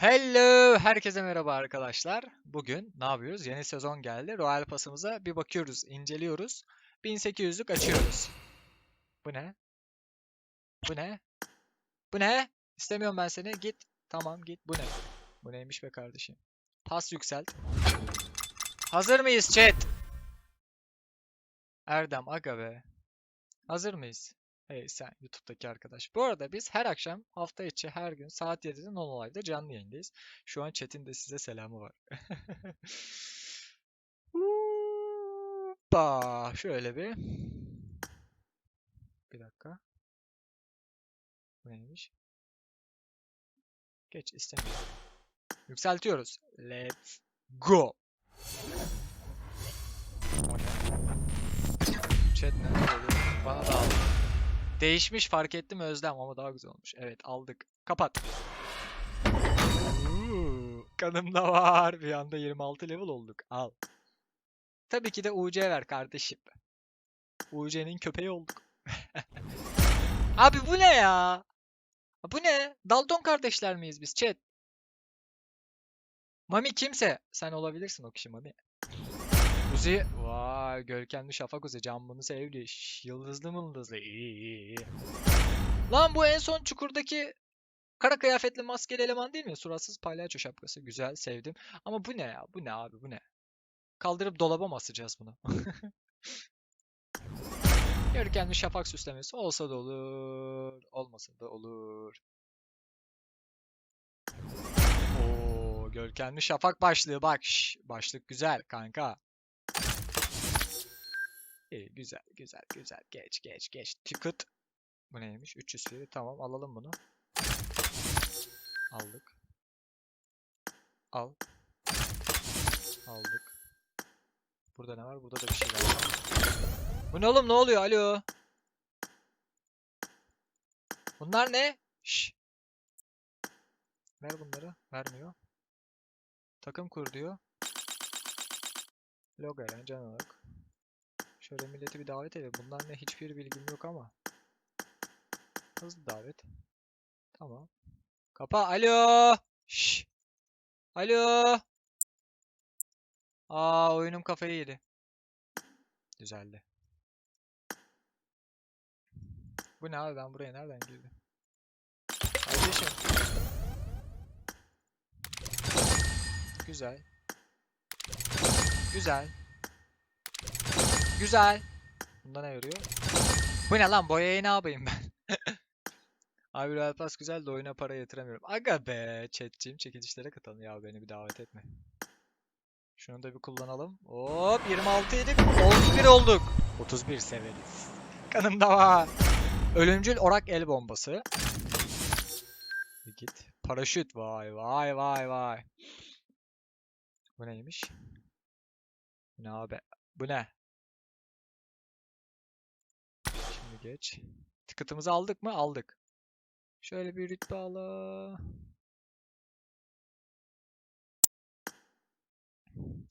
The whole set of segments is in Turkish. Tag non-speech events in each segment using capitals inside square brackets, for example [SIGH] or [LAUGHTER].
Hello, herkese merhaba arkadaşlar. Bugün ne yapıyoruz? Yeni sezon geldi. Royal Pass'ımıza bir bakıyoruz, inceliyoruz. 1800'lük açıyoruz. Bu ne? Bu ne? Bu ne? İstemiyorum ben seni. Git. Tamam git. Bu ne? Bu neymiş be kardeşim? Pas yükselt. Hazır mıyız chat? Erdem aga be. Hazır mıyız? Hey sen YouTube'daki arkadaş. Bu arada biz her akşam hafta içi her gün saat 7'de non live'da canlı yayındayız. Şu an chat'in de size selamı var. [LAUGHS] Hoppa. Şöyle bir. Bir dakika. Bu neymiş? Geç istemiyorum. Yükseltiyoruz. Let's go. Chat ne? Bana da. Değişmiş fark ettim Özlem ama daha güzel olmuş. Evet aldık. Kapat. Uuu, Kanımda var. Bir anda 26 level olduk. Al. Tabii ki de UC ver kardeşim. UC'nin köpeği olduk. [LAUGHS] Abi bu ne ya? Bu ne? Dalton kardeşler miyiz biz? Chat. Mami kimse. Sen olabilirsin o kişi Mami. Uzi. Vay görkemli şafak Uzi. Camını sevdi. Şş, Yıldızlı mıldızlı. İyi iyi iyi. Lan bu en son çukurdaki kara kıyafetli maskeli eleman değil mi? Suratsız palyaço şapkası. Güzel sevdim. Ama bu ne ya? Bu ne abi bu ne? Kaldırıp dolaba mı asacağız bunu? [LAUGHS] Görkemli şafak süslemesi olsa da olur. Olmasa da olur. Oo, görkemli şafak başlığı bak. şş, başlık güzel kanka. İyi güzel güzel güzel. Geç geç geç. Ticket. Bu neymiş? 300 fili. Tamam alalım bunu. Aldık. Al. Aldık. Burada ne var? Burada da bir şey var. Bu ne oğlum? Ne oluyor? Alo. Bunlar ne? Şş. Ver bunları. Vermiyor. Takım kur diyor. Logo yani can olarak. Şöyle milleti bir davet edelim. Bunlar ne? Hiçbir bilgim yok ama. Hızlı davet. Tamam. Kapa. Alo. Şş. Alo. Aa oyunum kafayı yedi. Düzeldi. Bu ne abi ben buraya nereden girdim? Kardeşim. Güzel. Güzel. Güzel. Bunda ne yarıyor? Bu ne lan boyayı ne yapayım ben? [LAUGHS] Abi Royal Pass güzel de oyuna para yatıramıyorum. Aga be chatciğim çekilişlere katalım ya beni bir davet etme. Şunu da bir kullanalım. Hop 26 yedik 31 olduk. 31 severiz. Kanımda var. Ölümcül orak el bombası. Bir git. Paraşüt vay vay vay vay. Bu neymiş? Bu ne abi? Bu ne? Geç. Ticket'ımızı aldık mı? Aldık. Şöyle bir rütbe ala.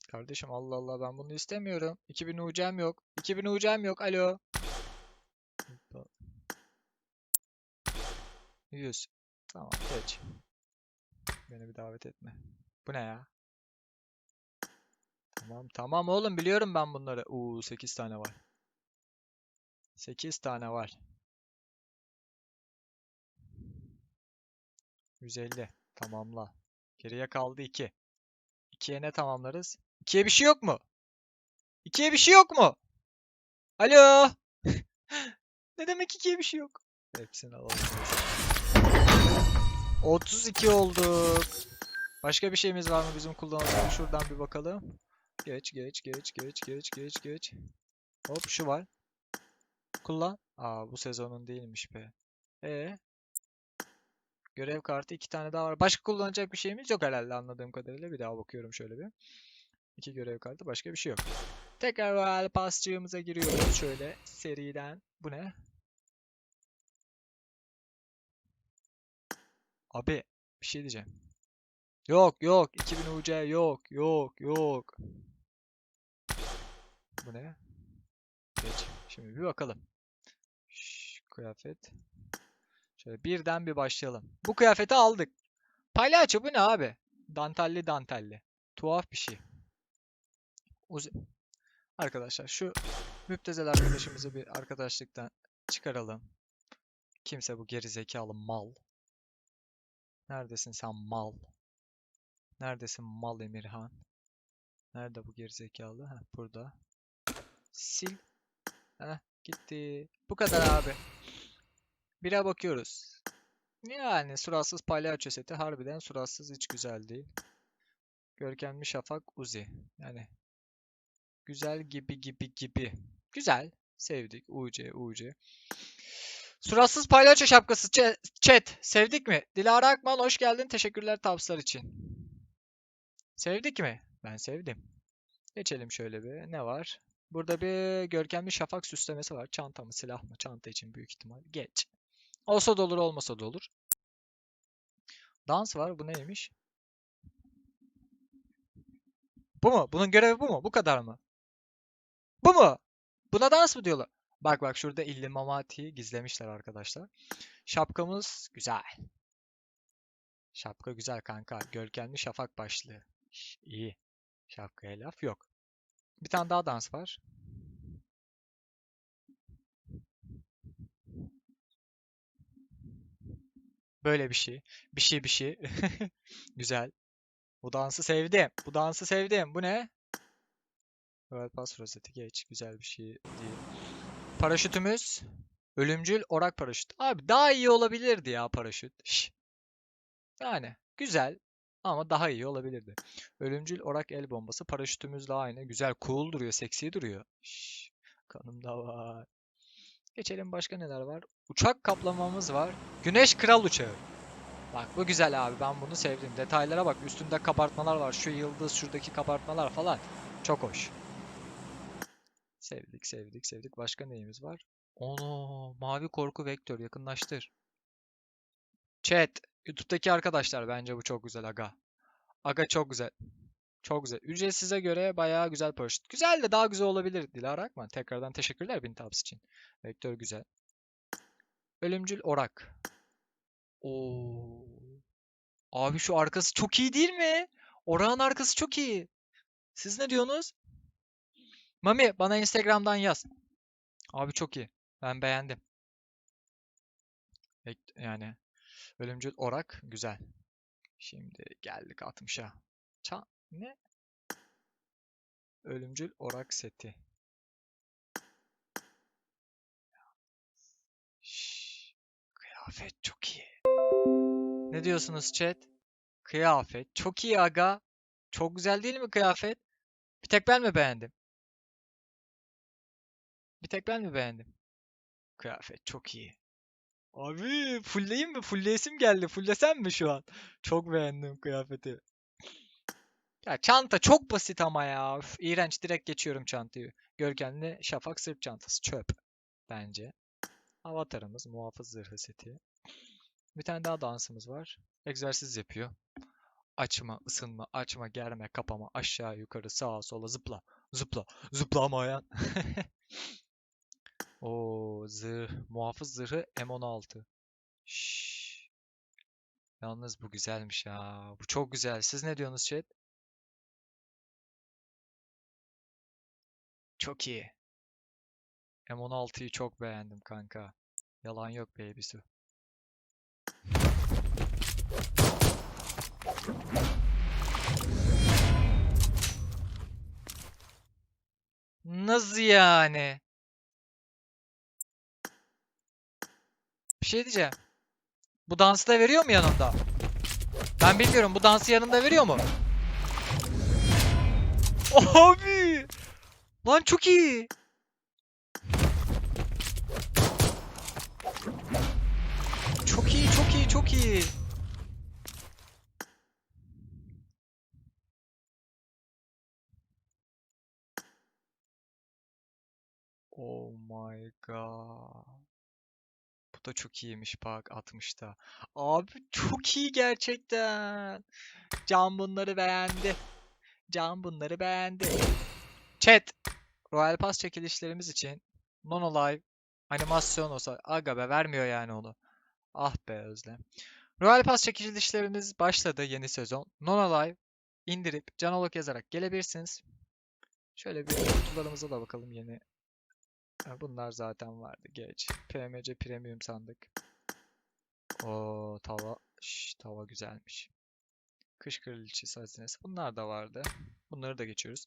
Kardeşim Allah Allah ben bunu istemiyorum. 2000 UC'm yok. 2000 UC'm yok. Alo. Rütbe- 100. Tamam geç. Beni bir davet etme. Bu ne ya? Tamam tamam oğlum biliyorum ben bunları. Uuu 8 tane var. 8 tane var. 150. Tamamla. Geriye kaldı 2. 2'ye ne tamamlarız? 2'ye bir şey yok mu? 2'ye bir şey yok mu? Alo. [LAUGHS] ne demek 2'ye bir şey yok? Hepsini alalım. neyse. 32 olduk. Başka bir şeyimiz var mı bizim kullanalım? Şuradan bir bakalım. Geç geç geç geç geç geç geç. Hop şu var. Kullan. Aa bu sezonun değilmiş be. E Görev kartı iki tane daha var. Başka kullanacak bir şeyimiz yok herhalde anladığım kadarıyla. Bir daha bakıyorum şöyle bir. İki görev kartı başka bir şey yok. Tekrar Royal Pass'cığımıza giriyoruz şöyle seriden. Bu ne? Abi bir şey diyeceğim. Yok yok 2000 UC yok yok yok. Bu ne? Geç. Şimdi bir bakalım. Kıyafet. Şöyle birden bir başlayalım. Bu kıyafeti aldık. Palyaço bu ne abi? Dantelli dantelli. Tuhaf bir şey. Uzi- Arkadaşlar şu müptezel arkadaşımızı bir arkadaşlıktan çıkaralım. Kimse bu gerizekalı mal. Neredesin sen mal? Neredesin mal Emirhan? Nerede bu gerizekalı? Heh, burada. Sil. Heh, gitti. Bu kadar abi. Bire bakıyoruz. Yani suratsız palyaço seti harbiden suratsız hiç güzel değil. Görkemli Şafak Uzi. Yani güzel gibi gibi gibi. Güzel. Sevdik. UC UC. Suratsız palyaço şapkası Ç- chat. Sevdik mi? Dilara Akman hoş geldin. Teşekkürler tavsiyeler için. Sevdik mi? Ben sevdim. Geçelim şöyle bir. Ne var? Burada bir görkemli şafak süslemesi var. Çanta mı silah mı? Çanta için büyük ihtimal. Geç. Olsa da olur olmasa da olur. Dans var. Bu neymiş? Bu mu? Bunun görevi bu mu? Bu kadar mı? Bu mu? Buna dans mı diyorlar? Bak bak şurada İlli Mamati'yi gizlemişler arkadaşlar. Şapkamız güzel. Şapka güzel kanka. Görkemli şafak başlığı. İyi. Şapkaya laf yok. Bir tane daha dans var. Böyle bir şey. Bir şey bir şey. [LAUGHS] Güzel. Bu dansı sevdim. Bu dansı sevdim. Bu ne? Royal Pass rozeti geç. Güzel bir şey değil. Paraşütümüz. Ölümcül orak paraşüt. Abi daha iyi olabilirdi ya paraşüt. Şş. Yani güzel ama daha iyi olabilirdi. Ölümcül orak el bombası. Paraşütümüzle aynı. Güzel, cool duruyor, seksi duruyor. Şş. Kanımda var. Geçelim başka neler var? Uçak kaplamamız var. Güneş Kral Uçağı. Bak bu güzel abi. Ben bunu sevdim. Detaylara bak. Üstünde kabartmalar var. Şu yıldız, şuradaki kabartmalar falan. Çok hoş. Sevdik, sevdik, sevdik. Başka neyimiz var? Ono, mavi korku vektör. Yakınlaştır. Chat. YouTube'daki arkadaşlar bence bu çok güzel aga. Aga çok güzel. Çok güzel. Ücretsize göre bayağı güzel paraşüt. Güzel de daha güzel olabilir Dilara Akman. Tekrardan teşekkürler bin tabs için. Vektör güzel. Ölümcül orak. Oo. Abi şu arkası çok iyi değil mi? Orağın arkası çok iyi. Siz ne diyorsunuz? Mami bana Instagram'dan yaz. Abi çok iyi. Ben beğendim. Yani ölümcül orak güzel. Şimdi geldik 60'a. Ne? Ölümcül orak seti. Şşş, kıyafet çok iyi. Ne diyorsunuz chat? Kıyafet çok iyi aga. Çok güzel değil mi kıyafet? Bir tek ben mi beğendim? Bir tek ben mi beğendim? Kıyafet çok iyi. Abi fullleyeyim mi? Fullleyesim geldi. Fullesem mi şu an? Çok beğendim kıyafeti. Ya çanta çok basit ama ya. Üf, iğrenç. Direkt geçiyorum çantayı. Görkemli şafak sırt çantası. Çöp. Bence. Avatarımız muhafız zırhı seti. Bir tane daha dansımız var. Egzersiz yapıyor. Açma, ısınma, açma, germe, kapama, aşağı, yukarı, sağa, sola, zıpla, zıpla, zıplamayan. [LAUGHS] O zırh, muhafız zırhı M16. Şşş. Yalnız bu güzelmiş ya. Bu çok güzel. Siz ne diyorsunuz chat? Çok iyi. M16'yı çok beğendim kanka. Yalan yok baby su. Nasıl yani? Bir şey diyeceğim. Bu dansı da veriyor mu yanında? Ben bilmiyorum. Bu dansı yanında veriyor mu? Abi! Lan çok iyi. Çok iyi, çok iyi, çok iyi. Oh my god. Bu da çok iyiymiş bak 60'ta. Abi çok iyi gerçekten. Can bunları beğendi. Can bunları beğendi. Chat. Royal Pass çekilişlerimiz için Nonolive animasyon olsa aga be vermiyor yani onu. Ah be Özlem. Royal Pass çekilişlerimiz başladı yeni sezon. Non Alive indirip Canolog yazarak gelebilirsiniz. Şöyle bir kutularımıza da bakalım yeni. Bunlar zaten vardı. Geç. PMC Premium sandık. O tava. Şş, tava güzelmiş. Kış kraliçesi hazinesi. Bunlar da vardı. Bunları da geçiyoruz.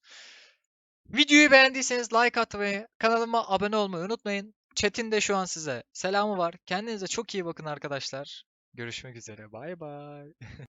Videoyu beğendiyseniz like atmayı, kanalıma abone olmayı unutmayın. Chat'in de şu an size selamı var. Kendinize çok iyi bakın arkadaşlar. Görüşmek üzere. Bay bay. [LAUGHS]